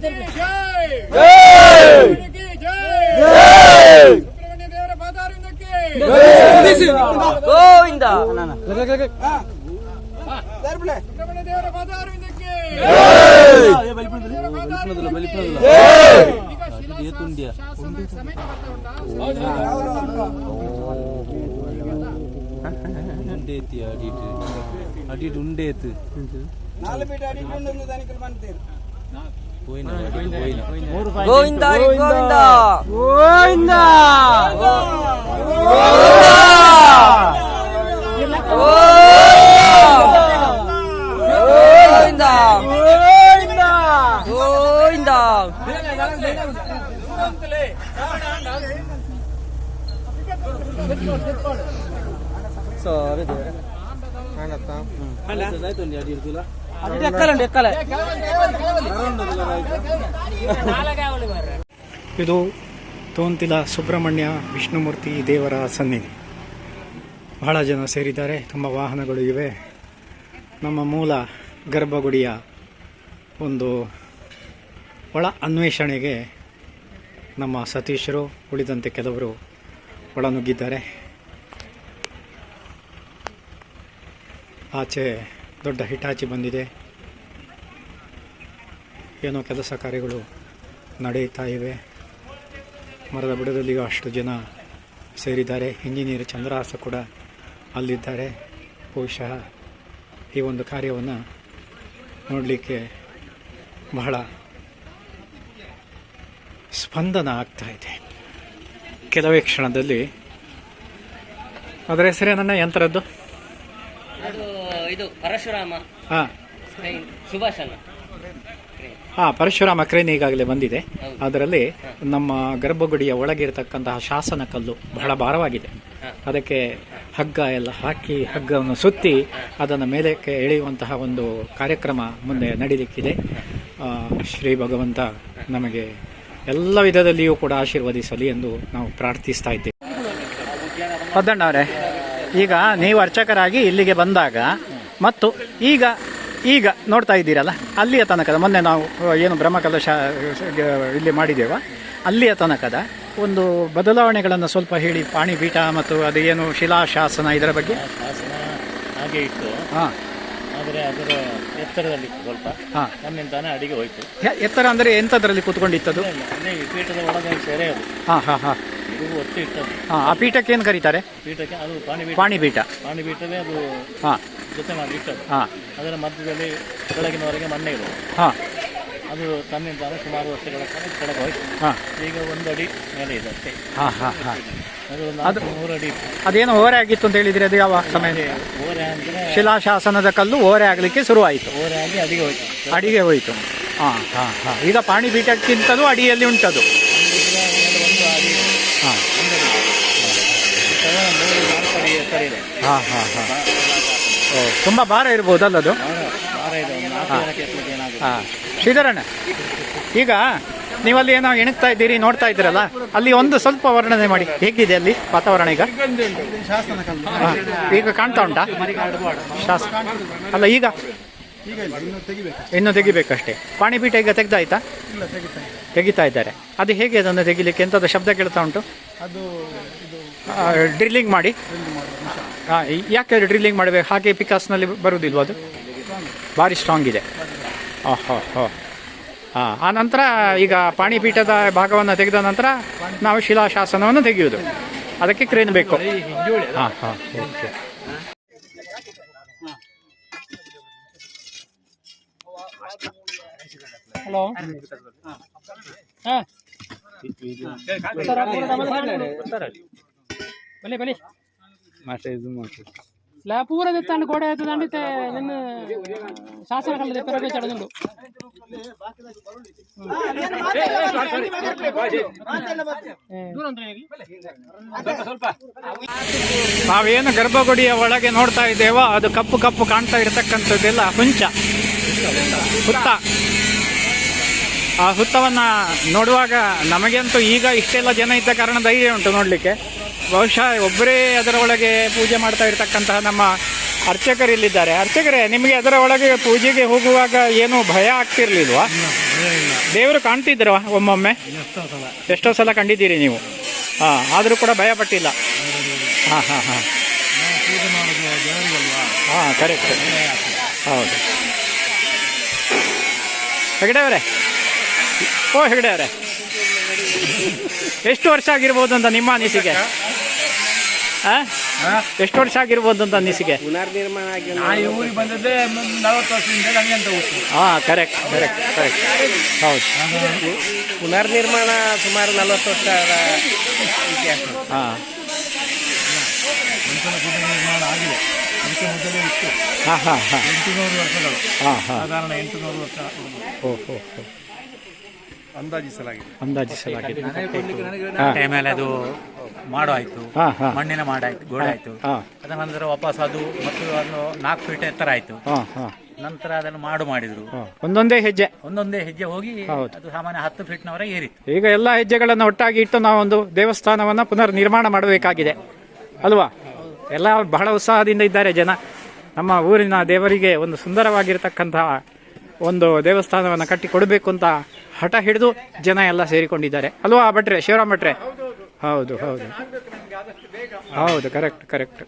పాత్రలు గోవింద సుబ్రహ్మణ్య దేవుడ పాదారు ఇందకి ఉండేతి audit audit ఉండేతి నాలుగు బిడ్డ అడిట్ ఉండదు దానికి మన గోవింద గోవింద గోవింద గోవింద గోవింద సో అదే ఎక్కాలండి ఎక్కాలి. ಇದು ತೋಂತಿಲ ಸುಬ್ರಹ್ಮಣ್ಯ ವಿಷ್ಣುಮೂರ್ತಿ ದೇವರ ಸನ್ನಿಧಿ. ಬಹಳ ಜನ ಸೇರಿದ್ದಾರೆ, ತುಂಬ ವಾಹನಗಳು ಇವೆ. ನಮ್ಮ ಮೂಲ ಗರ್ಭಗುಡಿಯ ಒಂದು ಒಳ ಅನ್ವೇಷಣೆಗೆ ನಮ್ಮ ಸತೀಶರು, ಉಳಿದಂತೆ ಕೆಲವರು ಒಳನುಗ್ಗಿದ್ದಾರೆ. ಆಚೆ ದೊಡ್ಡ ಹಿಟಾಚಿ ಬಂದಿದೆ. ಏನೋ ಕೆಲಸ ಕಾರ್ಯಗಳು ನಡೆಯುತ್ತಾ ಇವೆ. ಮರದ ಬುಡದಲ್ಲಿಯೂ ಅಷ್ಟು ಜನ ಸೇರಿದ್ದಾರೆ. ಇಂಜಿನಿಯರ್ ಚಂದ್ರಹಾಸ ಕೂಡ ಅಲ್ಲಿದ್ದಾರೆ. ಬಹುಶಃ ಈ ಒಂದು ಕಾರ್ಯವನ್ನು ನೋಡಲಿಕ್ಕೆ ಬಹಳ ಸ್ಪಂದನ ಆಗ್ತಾ ಇದೆ. ಕೆಲವೇ ಕ್ಷಣದಲ್ಲಿ. ಅದರ ಹೆಸರೇ ನನ್ನ ಯಂತ್ರದ್ದು? ಅದು ಇದು ಪರಶುರಾಮ ಹಾಂ. ಸುಭಾಷನ ಹಾಂ ಪರಶುರಾಮ ಕ್ರೇನ್ ಈಗಾಗಲೇ ಬಂದಿದೆ. ಅದರಲ್ಲಿ ನಮ್ಮ ಗರ್ಭಗುಡಿಯ ಒಳಗಿರತಕ್ಕಂತಹ ಶಾಸನ ಕಲ್ಲು ಬಹಳ ಭಾರವಾಗಿದೆ. ಅದಕ್ಕೆ ಹಗ್ಗ ಎಲ್ಲ ಹಾಕಿ ಹಗ್ಗವನ್ನು ಸುತ್ತಿ ಅದನ್ನು ಮೇಲಕ್ಕೆ ಎಳೆಯುವಂತಹ ಒಂದು ಕಾರ್ಯಕ್ರಮ ಮುಂದೆ ನಡೀಲಿಕ್ಕಿದೆ. ಶ್ರೀ ಭಗವಂತ ನಮಗೆ ಎಲ್ಲ ವಿಧದಲ್ಲಿಯೂ ಕೂಡ ಆಶೀರ್ವದಿಸಲಿ ಎಂದು ನಾವು ಪ್ರಾರ್ಥಿಸ್ತಾ ಇದ್ದೇವೆ. ಅವರೇ ಈಗ ನೀವು ಅರ್ಚಕರಾಗಿ ಇಲ್ಲಿಗೆ ಬಂದಾಗ ಮತ್ತು ಈಗ ಈಗ ನೋಡ್ತಾ ಇದ್ದೀರಲ್ಲ ಅಲ್ಲಿಯ ತನಕದ ಮೊನ್ನೆ ನಾವು ಏನು ಬ್ರಹ್ಮಕಲಶ ಇಲ್ಲಿ ಮಾಡಿದ್ದೇವ ಅಲ್ಲಿಯ ತನಕದ ಒಂದು ಬದಲಾವಣೆಗಳನ್ನು ಸ್ವಲ್ಪ ಹೇಳಿ ಪಾಣಿಪೀಠ ಮತ್ತು ಅದು ಏನು ಶಿಲಾಶಾಸನ ಇದರ ಬಗ್ಗೆ? ಶಾಸನ ಹಾಗೆ ಇತ್ತು. ಹಾಂ. ಆದರೆ ಅದರ ಎತ್ತರದಲ್ಲಿ ಸ್ವಲ್ಪ. ಹಾಂ. ತನ್ನಿಂತಾನೆ ಅಡಿಗೆ ಹೋಯ್ತು. ಎತ್ತರ ಅಂದರೆ ಎಂಥದ್ರಲ್ಲಿ ಕೂತ್ಕೊಂಡಿತ್ತದು? ಈ ಪೀಠದ ಒಳಗೆ ಸೇರೆ ಅದು. ಹಾಂ ಹಾಂ ಹಾಂ. ಇದು ಒತ್ತಿ ಇಟ್ಟದ್ದು ಹಾಂ ಆ ಪೀಠಕ್ಕೆ ಏನು ಕರೀತಾರೆ? ಪೀಠಕ್ಕೆ ಅದು ಪಾಣಿಪೀಠ. ಪಾಣಿಪೀಠ. ಪಾಣಿಪೀಠವೇ ಅದು ಹಾಂ. ಜೊತೆ ಮಾಡಿ ಇಟ್ಟದ್ದು. ಹಾಂ. ಅದರ ಮಧ್ಯದಲ್ಲಿ ಕೆಳಗಿನವರೆಗೆ ಮಣ್ಣೆ ಇರೋದು. ಹಾಂ. ಅದು ತನ್ನಿಂದ ಸುಮಾರು ವರ್ಷಗಳ ಕಾಲ ಕೆಳಗೆ ಹೋಯ್ತು ಹಾಂ. ಈಗ ಒಂದು ಅಡಿ ಮೇಲೆ ಇದೆ ಅಷ್ಟೇ. ಹಾಂ ಹಾಂ ಹಾಂ. ಅದು ನಾಲ್ಕು ಮೂರು ಅಡಿ ಇತ್ತು. ಅದೇನು ಓರೆ ಆಗಿತ್ತು ಅಂತ ಹೇಳಿದ್ರೆ ಅದು ಯಾವ ಸಮಯ? ಓರೆ ಅಂದರೆ ಶಿಲಾಶಾಸನದ ಕಲ್ಲು ಓರೆ ಆಗಲಿಕ್ಕೆ ಶುರುವಾಯಿತು. ಓರೆ ಆಗಿ ಅಡಿಗೆ ಹೋಯ್ತು. ಅಡಿಗೆ ಹೋಯಿತು. ಹಾಂ ಹಾಂ ಹಾಂ. ಈಗ ಪಾಣಿಪೀಠಕ್ಕಿಂತಲೂ ಅಡಿಯಲ್ಲಿ ಉಂಟದು. ಈಗ ಹಾ. ಒಂದು ಅಡಿ. ಹಾಂ ಒಂದು ಅಡಿ. ಅಥವಾ ಮೂರು ನಾಲ್ಕು ಅಡಿ ಎತ್ತರ ಇದೆ ಹಾಂ ಹಾಂ ಹಾಂ. ಓ ತುಂಬ ಭಾರ ಇರ್ಬೋದಲ್ಲ ಅದು? ಹಾಂ. ಶ್ರೀಧರಣ್ಣ ಈಗ ನೀವಲ್ಲಿ ಏನೋ ಎಣಗ್ತಾ ಇದ್ದೀರಿ ನೋಡ್ತಾ ಇದ್ದೀರಲ್ಲ ಅಲ್ಲಿ ಒಂದು ಸ್ವಲ್ಪ ವರ್ಣನೆ ಮಾಡಿ. ಹೇಗಿದೆ ಅಲ್ಲಿ ವಾತಾವರಣ ಈಗ. ಈಗ ಕಾಣ್ತಾ ಉಂಟಾ? ಅಲ್ಲ ಈಗ? ಇನ್ನು ತೆಗಿಬೇಕಷ್ಟೇ. ಪಾಣಿಪೀಠ ಈಗ ತೆಗ್ದಾಯ್ತಾ? ತೆಗಿತಾ ಇದ್ದಾರೆ. ಅದು ಹೇಗೆ ಅದನ್ನು ತೆಗಿಲಿಕ್ಕೆ? ಎಂಥದ್ದು ಶಬ್ದ ಕೇಳ್ತಾ ಉಂಟು? ಡ್ರಿಲ್ಲಿಂಗ್ ಮಾಡಿ. ಹಾಂ ಯಾಕೆ ಡ್ರಿಲ್ಲಿಂಗ್ ಮಾಡಬೇಕು? ಹಾಗೆ ಪಿಕಾಸ್ನಲ್ಲಿ ಬರುವುದಿಲ್ವ ಅದು? ಭಾರಿ ಸ್ಟ್ರಾಂಗ್ ಇದೆ. ಹಾಂ ಹಾಂ. ಹಾಂ ಆ ನಂತರ ಈಗ ಪಾಣಿಪೀಠದ ಭಾಗವನ್ನು ತೆಗೆದ ನಂತರ ನಾವು ಶಿಲಾಶಾಸನವನ್ನು ತೆಗೆಯುವುದು. ಅದಕ್ಕೆ ಕ್ರೇನ್ ಬೇಕು. ಹಾಂ ಹಾಂ, ಓಕೆ. ಹಲೋ. ಗೋಡೆ ನಿನ್ನ ಶಾಸನ ಪೆರಗೆ ಚಡದುಂಡು ನಾವೇನು ಗರ್ಭಗುಡಿಯ ಒಳಗೆ ನೋಡ್ತಾ ಇದ್ದೇವೋ ಅದು ಕಪ್ಪು ಕಪ್ಪು ಕಾಣ್ತಾ ಇರತಕ್ಕಂಥದ್ದೆಲ್ಲ ಹುಂಚ. ಹುತ್ತ. ಆ ಹುತ್ತವನ್ನು ನೋಡುವಾಗ ನಮಗಂತೂ ಈಗ ಇಷ್ಟೆಲ್ಲ ಜನ ಇದ್ದ ಕಾರಣ ಧೈರ್ಯ ಉಂಟು ನೋಡಲಿಕ್ಕೆ. ಬಹುಶಃ ಒಬ್ಬರೇ ಅದರ ಒಳಗೆ ಪೂಜೆ ಮಾಡ್ತಾ ಇರ್ತಕ್ಕಂತಹ ನಮ್ಮ ಅರ್ಚಕರು ಇಲ್ಲಿದ್ದಾರೆ. ಅರ್ಚಕರೇ ನಿಮಗೆ ಅದರ ಒಳಗೆ ಪೂಜೆಗೆ ಹೋಗುವಾಗ ಏನು ಭಯ ಆಗ್ತಿರ್ಲಿಲ್ವಾ? ದೇವರು ಕಾಣ್ತಿದ್ರ ಒಮ್ಮೊಮ್ಮೆ? ಎಷ್ಟೋ ಸಲ ಕಂಡಿದ್ದೀರಿ ನೀವು. ಹಾಂ ಆದರೂ ಕೂಡ ಭಯ ಪಟ್ಟಿಲ್ಲ. ಹಾಂ ಹಾಂ ಹಾಂ. ಹಾಂ ಕರೆಕ್ಟ್ ಹೌದು. ಹೆಗಡೆ ಅವರೇ ಓ ಹೆಗಡೆ ಅವರೇ ಎಷ್ಟು ವರ್ಷ ಆಗಿರ್ಬೋದು ಅಂತ ನಿಮ್ಮ ಅನಿಸಿಕೆ? ಎಷ್ಟು ವರ್ಷ ಆಗಿರ್ಬೋದು ಅಂತ ಅನಿಸಿಕೆ? ಪುನರ್ ನಿರ್ಮಾಣ ಊರಿಗೆ ಬಂದದ್ದೇ ನಲವತ್ತು ವರ್ಷದಿಂದ ನನಗೆ ಅಂತ ಗೊತ್ತು. ಹಾ ಕರೆಕ್ಟ್ ಕರೆಕ್ಟ್ ಕರೆಕ್ಟ್ ಹೌದು. ಪುನರ್ನಿರ್ಮಾಣ ಸುಮಾರು ನಲವತ್ತು ವರ್ಷ ಹಾಂ ಹಾ. ಹಾ ಪುನರ್ನಿರ್ಮಾಣ ಆಗಿದೆ. ಅದಕ್ಕೆ ಮೊದಲೇ ಇತ್ತು. ಹಾ ಹಾ ಹಾ. ಎಂಟುನೂರು ವರ್ಷಗಳು. ಹಾ ಹಾ. ಸಾಧಾರಣ ಎಂಟುನೂರು ವರ್ಷ. ಓ ಹಾ ಹೋ. ಅಂದಾಜಿಸಲಾಗಿದೆ. ಅಂದಾಜಿಸಲಾಗಿದೆ. ಆಮೇಲೆ ಅದು ಮಾಡೋ ಆಯ್ತು. ಹಾ ಹಾ. ಮಣ್ಣಿನ ಮಾಡಾಯ್ತು ಗೋಡೆ ಆಯ್ತು. ಅದ ಅದರ ನಂತರ ವಾಪಸ್ ಅದು ಮತ್ತು ಅದು ನಾಲ್ಕು ಫೀಟ್ ಎತ್ತರ ಆಯ್ತು. ಹಾ ಹಾ. ನಂತರ ಅದನ್ನು ಮಾಡು ಮಾಡಿದ್ರು. ಒಂದೊಂದೇ ಹೆಜ್ಜೆ. ಒಂದೊಂದೇ ಹೆಜ್ಜೆ ಹೋಗಿ ಅದು ಸಾಮಾನ್ಯ ಹತ್ತು ಫೀಟ್ನವರೆಗೆ ಏರಿತ್ತು. ಈಗ ಎಲ್ಲಾ ಹೆಜ್ಜೆಗಳನ್ನು ಒಟ್ಟಾಗಿ ಇಟ್ಟು ನಾವೊಂದು ದೇವಸ್ಥಾನವನ್ನ ಪುನರ್ ನಿರ್ಮಾಣ ಮಾಡಬೇಕಾಗಿದೆ. ಅಲ್ವಾ? ಎಲ್ಲ ಬಹಳ ಉತ್ಸಾಹದಿಂದ ಇದ್ದಾರೆ ಜನ. ನಮ್ಮ ಊರಿನ ದೇವರಿಗೆ ಒಂದು ಸುಂದರವಾಗಿರ್ತಕ್ಕಂತಹ ಒಂದು ದೇವಸ್ಥಾನವನ್ನು ಕಟ್ಟಿ ಕೊಡಬೇಕು ಅಂತ ಹಠ ಹಿಡಿದು ಜನ ಎಲ್ಲ ಸೇರಿಕೊಂಡಿದ್ದಾರೆ. ಅಲ್ವಾ ಭಟ್ರೆ ಶಿವರಾಮ್ ಭಟ್ರೆ? ಹೌದು ಹೌದು. ಹೌದು ಕರೆಕ್ಟ್ ಕರೆಕ್ಟ್